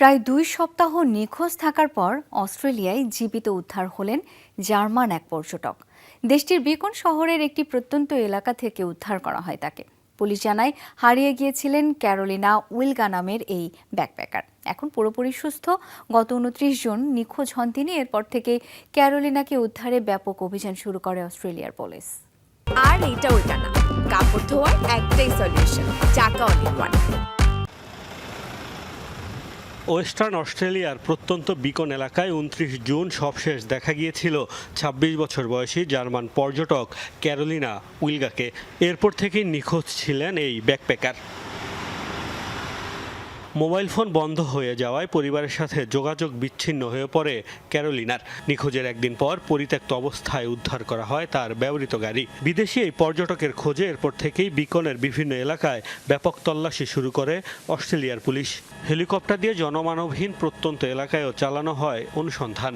প্রায় দুই সপ্তাহ নিখোঁজ থাকার পর অস্ট্রেলিয়ায় জীবিত উদ্ধার হলেন জার্মান এক পর্যটক। দেশটির বিকন শহরের একটি প্রত্যন্ত এলাকা থেকে উদ্ধার করা হয় তাকে। পুলিশ জানায়, হারিয়ে গিয়েছিলেন ক্যারোলিনা উইলগা নামের এই ব্যাকপ্যাকার। এখন পুরোপুরি সুস্থ। গত উনত্রিশ জন নিখোঁজ হন তিনি। এরপর থেকে ক্যারোলিনাকে উদ্ধারে ব্যাপক অভিযান শুরু করে অস্ট্রেলিয়ার পুলিশ। আর এইটা ওইটা না। কাপড় ধোয়ার একটাই সলিউশন চাকা অনেক ওয়েস্টার্ন অস্ট্রেলিয়ার প্রত্যন্ত বিকন এলাকায় উনত্রিশ জুন সবশেষ দেখা গিয়েছিল ২৬ বছর বয়সী জার্মান পর্যটক ক্যারোলিনা উইলগাকে। এরপর থেকেই নিখোঁজ ছিলেন এই ব্যাকপ্যাকার। মোবাইল ফোন বন্ধ হয়ে যাওয়ায় পরিবারের সাথে যোগাযোগ বিচ্ছিন্ন হয়ে পড়ে ক্যারোলিনার। নিখোঁজের একদিন পর পরিত্যক্ত অবস্থায় উদ্ধার করা হয় তার ব্যবহৃত গাড়ি। বিদেশি এই পর্যটকের খোঁজে এরপর থেকেই বিকনের বিভিন্ন এলাকায় ব্যাপক তল্লাশি শুরু করে অস্ট্রেলিয়ার পুলিশ। হেলিকপ্টার দিয়ে জনমানবহীন প্রত্যন্ত এলাকায়ও চালানো হয় অনুসন্ধান।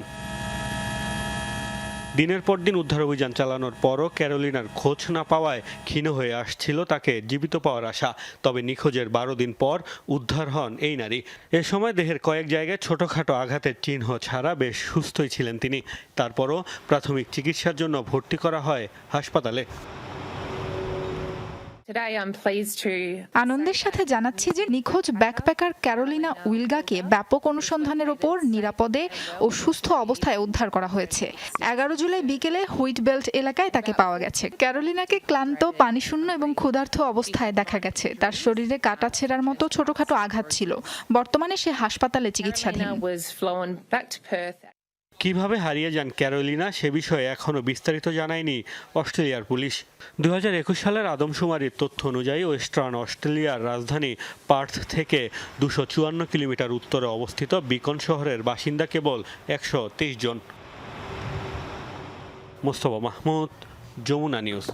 দিনের পর দিন উদ্ধার অভিযান চালানোর পরও ক্যারোলিনার খোঁজ না পাওয়ায় ক্ষীণ হয়ে আসছিল তাকে জীবিত পাওয়ার আশা। তবে নিখোঁজের বারো দিন পর উদ্ধার হন এই নারী। এ সময় দেহের কয়েক জায়গায় ছোটখাটো আঘাতের চিহ্ন ছাড়া বেশ সুস্থই ছিলেন তিনি। তারপরও প্রাথমিক চিকিৎসার জন্য ভর্তি করা হয় হাসপাতালে। আনন্দের সাথে জানাচ্ছি যে নিখোঁজ ব্যাকপ্যাকার ক্যারোলিনা উইলগাকে ব্যাপক অনুসন্ধানের ওপর নিরাপদে ও সুস্থ অবস্থায় উদ্ধার করা হয়েছে। এগারো জুলাই বিকেলে হুইট বেল্ট এলাকায় তাকে পাওয়া গেছে। ক্যারোলিনাকে ক্লান্ত পানিশূন্য এবং ক্ষুধার্ত অবস্থায় দেখা গেছে। তার শরীরে কাটা ছেঁড়ার মতো ছোটখাটো আঘাত ছিল। বর্তমানে সে হাসপাতালে চিকিৎসাধীন। কীভাবে হারিয়ে যান ক্যারোলিনা সে বিষয়ে এখনও বিস্তারিত জানায়নি অস্ট্রেলিয়ার পুলিশ। দু হাজার একুশ সালের আদমশুমারির তথ্য অনুযায়ী ওয়েস্টার্ন অস্ট্রেলিয়ার রাজধানী পার্থ থেকে দুশো কিলোমিটার উত্তরে অবস্থিত বিকন শহরের বাসিন্দা কেবল একশো তেইশ জন। মোস্তফা মাহমুদ, যমুনা নিউজ।